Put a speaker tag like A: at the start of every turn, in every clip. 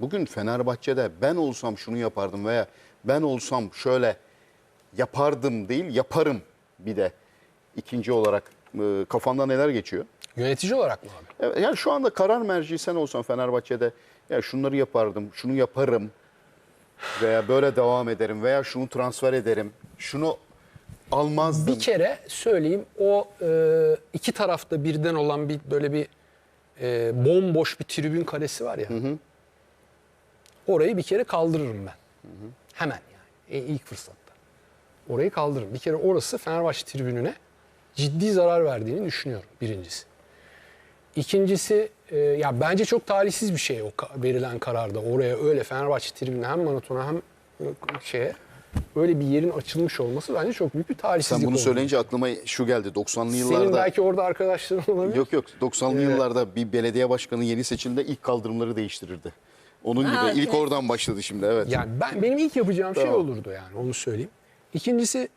A: Bugün Fenerbahçe'de ben olsam şunu yapardım veya ben olsam şöyle yapardım değil yaparım bir de ikinci olarak e, kafanda neler geçiyor?
B: Yönetici olarak mı abi?
A: Evet, yani şu anda karar merci sen olsan Fenerbahçe'de ya şunları yapardım, şunu yaparım veya böyle devam ederim veya şunu transfer ederim, şunu almazdım.
B: Bir kere söyleyeyim o e, iki tarafta birden olan bir böyle bir e, bomboş bir tribün kalesi var ya. Orayı bir kere kaldırırım ben. Hemen yani e, ilk fırsatta. Orayı kaldırırım. Bir kere orası Fenerbahçe tribününe ciddi zarar verdiğini düşünüyorum birincisi. İkincisi e, ya bence çok talihsiz bir şey o verilen kararda. Oraya öyle Fenerbahçe tribününe hem maratona hem e, şeye öyle bir yerin açılmış olması bence çok büyük bir talihsizlik
A: Sen bunu
B: oldu.
A: söyleyince aklıma şu geldi 90'lı
B: Senin
A: yıllarda.
B: belki orada arkadaşların olabilir.
A: Yok yok 90'lı
B: Evet.
A: yıllarda bir belediye başkanı yeni seçildiğinde ilk kaldırımları değiştirirdi. Onun gibi
C: Ha,
A: ilk
C: evet.
A: oradan başladı şimdi evet.
B: Yani ben benim ilk yapacağım şey
A: Tamam.
B: olurdu yani onu söyleyeyim. İkincisi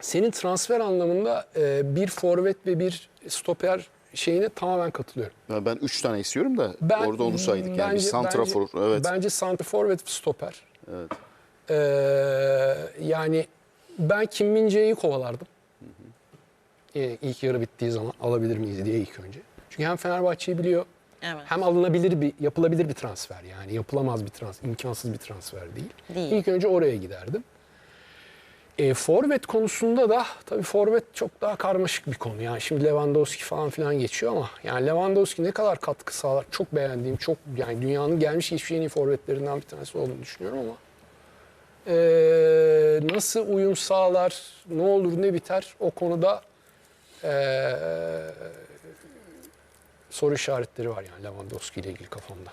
B: senin transfer anlamında e, bir forvet ve bir stoper şeyine tamamen katılıyorum.
A: Ya ben 3 tane istiyorum da
B: Ben
A: orada onu saydık yani bir
B: bence-
A: santrafor
B: bence,
A: evet.
B: Bence santrafor ve stoper.
A: evet.
B: Ee, yani ben Kim Min-jae'yi kovalardım. Ee, ilk yarı bittiği zaman alabilir miyiz diye ilk önce. Çünkü hem Fenerbahçe'yi biliyor
C: Evet.
B: hem alınabilir bir, yapılabilir bir transfer yani. Yapılamaz bir transfer, imkansız bir transfer değil.
C: Değil.
B: İlk önce oraya giderdim. E, forvet konusunda da tabii forvet çok daha karmaşık bir konu. Yani şimdi Lewandowski falan filan geçiyor ama yani Lewandowski ne kadar katkı sağlar çok beğendiğim, çok yani dünyanın gelmiş geçmiş en iyi forvetlerinden bir tanesi olduğunu düşünüyorum ama e, nasıl uyum sağlar, ne olur ne biter o konuda e, soru işaretleri var yani Lewandowski ile ilgili kafamda.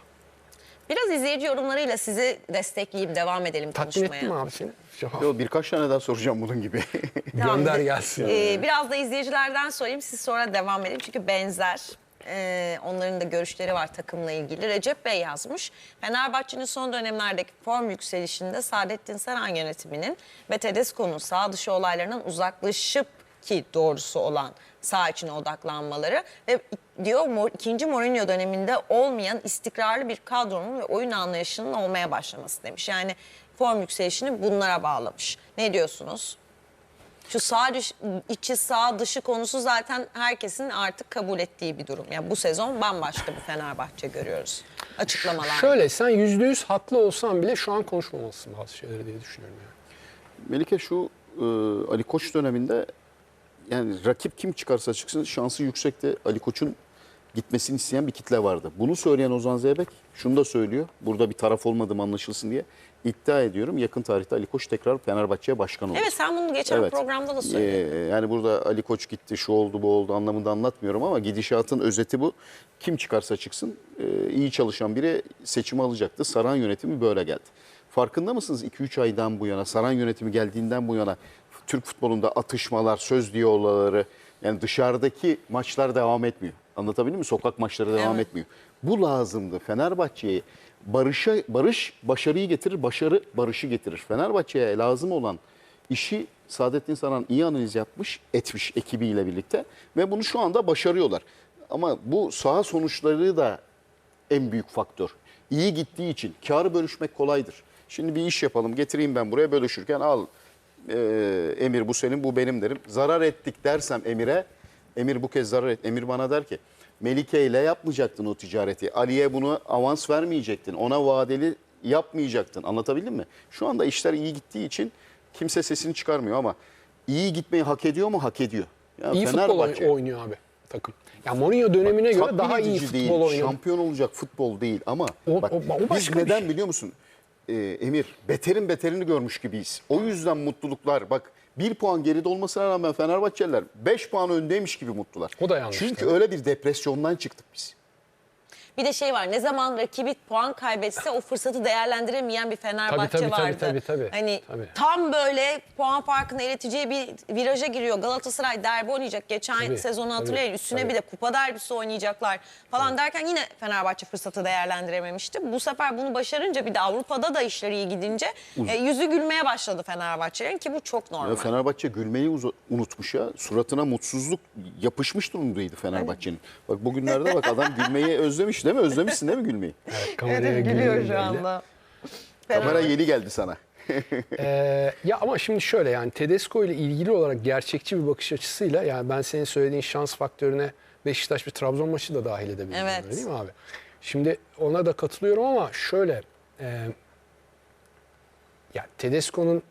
C: Biraz izleyici yorumlarıyla sizi destekleyip devam edelim
B: Tatmin
C: konuşmaya.
B: etti mi abi seni? Cevap.
A: Yo, birkaç tane daha soracağım bunun gibi.
C: Tamam,
B: Gönder gelsin.
C: Ee, biraz da izleyicilerden sorayım, siz sonra devam edelim. Çünkü benzer. Ee, onların da görüşleri var takımla ilgili. Recep Bey yazmış. Fenerbahçe'nin son dönemlerdeki form yükselişinde Saadettin Saran yönetiminin ve Tedesco'nun sağ dışı olaylarından uzaklaşıp ki doğrusu olan sağ içine odaklanmaları ve diyor ikinci Mourinho döneminde olmayan istikrarlı bir kadronun ve oyun anlayışının olmaya başlaması demiş. Yani form yükselişini bunlara bağlamış. Ne diyorsunuz? Şu sağ düş- içi sağ dışı konusu zaten herkesin artık kabul ettiği bir durum. Yani bu sezon bambaşka bir Fenerbahçe görüyoruz. Açıklamalar.
B: Şöyle sen yüzde yüz haklı olsan bile şu an konuşmamalısın bazı şeyleri diye düşünüyorum yani.
A: Melike şu e, Ali Koç döneminde yani rakip kim çıkarsa çıksın şansı yüksekte Ali Koç'un gitmesini isteyen bir kitle vardı. Bunu söyleyen Ozan Zeybek şunu da söylüyor. Burada bir taraf olmadığım anlaşılsın diye iddia ediyorum. Yakın tarihte Ali Koç tekrar Fenerbahçe'ye başkan olur.
C: Evet sen bunu geçen
A: Evet.
C: programda da söyledin.
A: Ee, yani burada Ali Koç gitti, şu oldu, bu oldu anlamında anlatmıyorum ama gidişatın özeti bu. Kim çıkarsa çıksın e, iyi çalışan biri seçimi alacaktı. Saran yönetimi böyle geldi. Farkında mısınız 2-3 aydan bu yana, Saran yönetimi geldiğinden bu yana Türk futbolunda atışmalar, söz diyaloğları yani dışarıdaki maçlar devam etmiyor. Anlatabildim mi? Sokak maçları devam
C: Evet.
A: etmiyor. Bu lazımdı Fenerbahçe'ye. Barışa, barış başarıyı getirir, başarı barışı getirir. Fenerbahçe'ye lazım olan işi Saadettin Saran iyi analiz yapmış, etmiş ekibiyle birlikte ve bunu şu anda başarıyorlar. Ama bu saha sonuçları da en büyük faktör. İyi gittiği için karı bölüşmek kolaydır. Şimdi bir iş yapalım, getireyim ben buraya bölüşürken al e, Emir bu senin, bu benim derim. Zarar ettik dersem Emir'e, Emir bu kez zarar et. Emir bana der ki Melike ile yapmayacaktın o ticareti. Ali'ye bunu avans vermeyecektin. Ona vadeli yapmayacaktın. Anlatabildim mi? Şu anda işler iyi gittiği için kimse sesini çıkarmıyor ama iyi gitmeyi hak ediyor mu? Hak ediyor. Ya
B: İyi futbol
A: Fenerbahçe-
B: oynuyor abi takım. Ya Mourinho dönemine göre
A: Tatmin
B: daha iyi futbol
A: değil,
B: oynuyor.
A: Şampiyon olacak futbol değil ama
B: O-
A: bak
B: o- o
A: biz neden
B: şey.
A: biliyor musun? Ee, Emir beterin beterini görmüş gibiyiz. O yüzden mutluluklar bak bir puan geride olmasına rağmen Fenerbahçeliler 5 puan öndeymiş gibi mutlular.
B: O da yanlış
A: Çünkü
B: tabii.
A: öyle bir depresyondan çıktık biz.
C: Bir de şey var ne zaman rakibi puan kaybetse o fırsatı değerlendiremeyen bir Fenerbahçe
B: Tabii, tabii, tabii,
C: vardı.
B: tabii, tabii.
C: Hani
B: Tabii.
C: tam böyle puan farkını eriteceği bir viraja giriyor. Galatasaray derbi oynayacak. Geçen
B: Tabii,
C: sezonu
B: tabii,
C: hatırlayın. Üstüne
B: tabii.
C: bir de kupa derbisi oynayacaklar falan derken yine Fenerbahçe fırsatı değerlendirememişti. Bu sefer bunu başarınca bir de Avrupa'da da işler iyi gidince e, yüzü gülmeye başladı Fenerbahçe'nin ki bu çok normal.
A: Ya Fenerbahçe gülmeyi unutmuş ya. Suratına mutsuzluk yapışmış durumdaydı Fenerbahçe'nin. Bak bugünlerde bak adam gülmeyi özlemiş değil mi? Özlemişsin değil mi gülmeyi?
B: Kameraya
C: Evet, gülüyor
B: gülüyorum
C: şu anda.
A: Kamera yeni geldi sana.
B: Ee, ya ama şimdi şöyle yani Tedesco ile ilgili olarak gerçekçi bir bakış açısıyla yani ben senin söylediğin şans faktörüne Beşiktaş bir Trabzon maçı da dahil edebilirim.
C: Evet.
B: öyle Değil mi abi? Şimdi ona da katılıyorum ama şöyle e, ya Tedesco'nun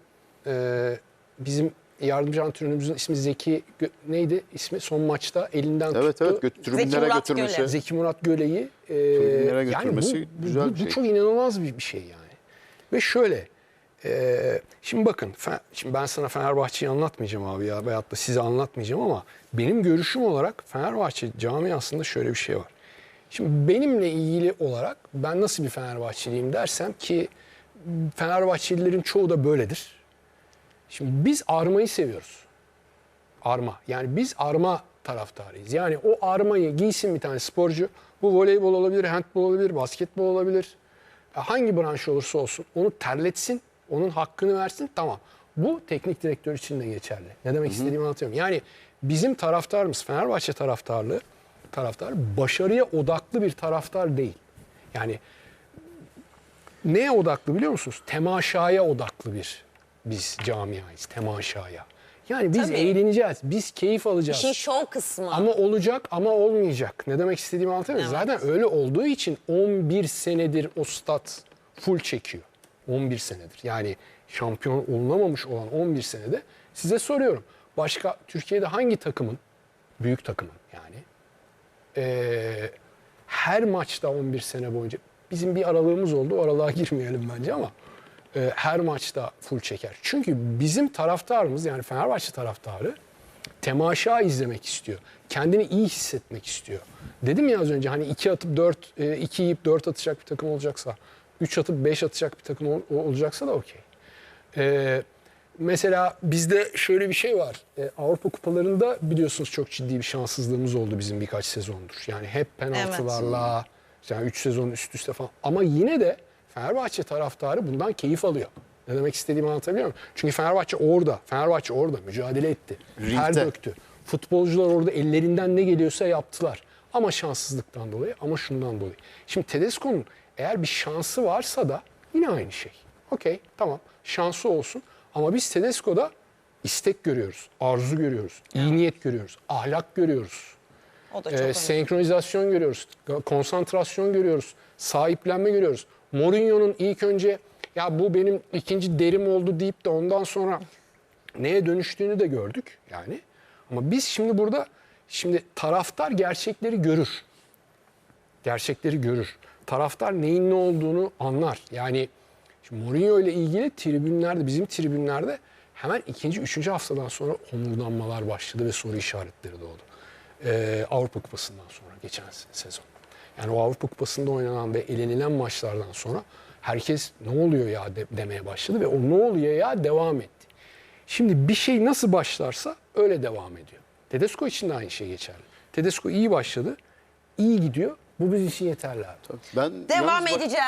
B: e, bizim yardımcı antrenörümüzün ismi Zeki Gö- neydi ismi son maçta elinden
A: Evet
B: tuttu.
A: evet göt- tribünlere
C: Murat
A: götürmesi.
C: Göle.
B: Zeki Murat Göle'yi e,
A: Tribünlere
B: yani bu,
A: götürmesi
B: bu,
A: güzel
B: bu,
A: bir şey.
B: bu çok inanılmaz bir, bir şey yani. Ve şöyle e, şimdi bakın Fe- şimdi ben sana Fenerbahçe'yi anlatmayacağım abi ya veyahut da size anlatmayacağım ama benim görüşüm olarak Fenerbahçe camiasında şöyle bir şey var. Şimdi benimle ilgili olarak ben nasıl bir Fenerbahçeliyim dersem ki Fenerbahçelilerin çoğu da böyledir. Şimdi biz armayı seviyoruz. Arma. Yani biz arma taraftarıyız. Yani o armayı giysin bir tane sporcu. Bu voleybol olabilir, handbol olabilir, basketbol olabilir. Hangi branş olursa olsun onu terletsin, onun hakkını versin tamam. Bu teknik direktör için de geçerli. Ne demek istediğimi anlatıyorum. Yani bizim taraftarımız, Fenerbahçe taraftarlığı, taraftar başarıya odaklı bir taraftar değil. Yani neye odaklı biliyor musunuz? Temaşaya odaklı bir biz camiayız. Temaşaya. Yani biz
C: Tabii.
B: eğleneceğiz. Biz keyif alacağız.
C: İşin şov kısmı.
B: Ama olacak ama olmayacak. Ne demek istediğimi anlatabiliyor?
C: Evet.
B: Zaten öyle olduğu için 11 senedir o stat full çekiyor. 11 senedir. Yani şampiyon olunamamış olan 11 senede size soruyorum. Başka Türkiye'de hangi takımın, büyük takımın yani eee, her maçta 11 sene boyunca bizim bir aralığımız oldu. O aralığa girmeyelim bence ama e, her maçta full çeker. Çünkü bizim taraftarımız yani Fenerbahçe taraftarı temaşa izlemek istiyor. Kendini iyi hissetmek istiyor. Dedim ya az önce hani 2 atıp 4 2 yiyip 4 atacak bir takım olacaksa 3 atıp 5 atacak bir takım ol- olacaksa da okey. Ee, mesela bizde şöyle bir şey var. Ee, Avrupa kupalarında biliyorsunuz çok ciddi bir şanssızlığımız oldu bizim birkaç sezondur. Yani hep penaltılarla, yani 3 sezon üst üste falan. Ama yine de Fenerbahçe taraftarı bundan keyif alıyor. Ne demek istediğimi anlatabiliyor muyum? Çünkü Fenerbahçe orada, Fenerbahçe orada mücadele etti. Ter
A: Ringde.
B: döktü. Futbolcular orada ellerinden ne geliyorsa yaptılar. Ama şanssızlıktan dolayı ama şundan dolayı. Şimdi Tedesco'nun eğer bir şansı varsa da yine aynı şey. Okey tamam şansı olsun ama biz Tedesco'da istek görüyoruz, arzu görüyoruz, iyi niyet görüyoruz, ahlak görüyoruz.
C: O da çok
B: Ee,
C: önemli.
B: senkronizasyon görüyoruz, konsantrasyon görüyoruz, sahiplenme görüyoruz. Mourinho'nun ilk önce ya bu benim ikinci derim oldu deyip de ondan sonra neye dönüştüğünü de gördük yani. Ama biz şimdi burada şimdi taraftar gerçekleri görür. Gerçekleri görür. Taraftar neyin ne olduğunu anlar. Yani şimdi Mourinho ile ilgili tribünlerde bizim tribünlerde hemen ikinci, üçüncü haftadan sonra homurdanmalar başladı ve soru işaretleri doğdu. Ee, Avrupa Kupası'ndan sonra geçen se- sezon. Yani o Avrupa Kupası'nda oynanan ve elenilen maçlardan sonra herkes ne oluyor ya de- demeye başladı ve o ne oluyor ya devam etti. Şimdi bir şey nasıl başlarsa öyle devam ediyor. Tedesco için de aynı şey geçerli. Tedesco iyi başladı, iyi gidiyor. Bu bizim için yeterli abi.
A: Ben
C: Devam
A: yalnız bak-
C: edeceğiz.